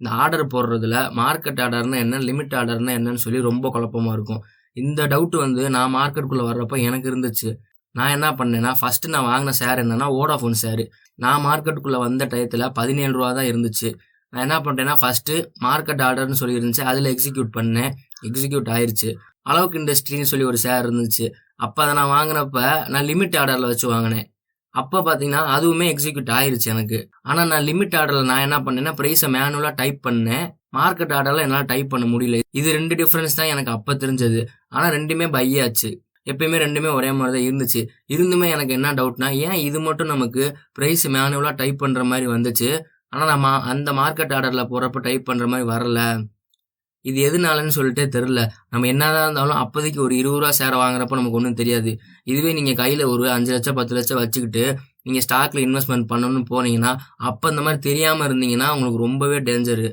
இந்த ஆர்டர் போடுறதுல மார்க்கெட் ஆர்டர்னா என்ன லிமிட் ஆர்டர்னா என்னன்னு சொல்லி ரொம்ப குழப்பமா இருக்கும். இந்த டவுட் வந்து நான் மார்க்கெட்டுக்குள்ளே வர்றப்போ எனக்கு இருந்துச்சு. நான் என்ன பண்ணேன்னா ஃபஸ்ட்டு நான் வாங்கின ஷேர் என்னென்னா ஓடாஃபோன் ஷேரு நான் மார்க்கெட்டுக்குள்ளே வந்த டயத்தில் பதினேழு ரூபா தான் இருந்துச்சு. நான் என்ன பண்ணிட்டேன்னா ஃபஸ்ட்டு மார்க்கெட் ஆர்டர்னு சொல்லி இருந்துச்சு. அதில் எக்ஸிக்யூட் பண்ணேன். எக்ஸிக்யூட் ஆயிடுச்சு அளவுக்கு இண்டஸ்ட்ரின்னு சொல்லி ஒரு ஷேர் இருந்துச்சு. அப்போ அதை நான் வாங்கினப்ப நான் லிமிட் ஆர்டரில் வச்சு வாங்கினேன். அப்போ பார்த்தீங்கன்னா அதுவுமே எக்ஸிக்யூட் ஆயிருச்சு எனக்கு. ஆனால் நான் லிமிட் ஆர்டரில் நான் என்ன பண்ணேன்னா ப்ரைஸை மேனுவலாக டைப் பண்ணேன். மார்க்கெட் ஆர்டரில் என்னால் டைப் பண்ண முடியல. இது ரெண்டு டிஃப்ரென்ஸ் தான் எனக்கு அப்போ தெரிஞ்சது. ஆனால் ரெண்டுமே பை ஆச்சு. எப்பயுமே ரெண்டுமே ஒரே மாதிரி தான் இருந்துச்சு. இருந்துமே எனக்கு என்ன டவுட்னா ஏன் இது மட்டும் நமக்கு ப்ரைஸ் மேனுவலாக டைப் பண்ணுற மாதிரி வந்துச்சு? ஆனால் நம்ம அந்த மார்க்கெட் ஆர்டரில் போகிறப்ப டைப் பண்ணுற மாதிரி வரல. இது எதுனாலன்னு சொல்லிட்டே தெரில நம்ம என்னதான் இருந்தாலும் அப்போதைக்கு ஒரு இருபது ரூபா சேர வாங்குறப்ப நமக்கு ஒன்றும் தெரியாது. இதுவே நீங்கள் கையில் ஒரு அஞ்சு லட்சம் பத்து லட்சம் வச்சுக்கிட்டு நீங்கள் ஸ்டாக்ல இன்வெஸ்ட்மெண்ட் பண்ணணும்னு போனீங்கன்னா அப்போ இந்த மாதிரி தெரியாமல் இருந்தீங்கன்னா உங்களுக்கு ரொம்பவே டேஞ்சரு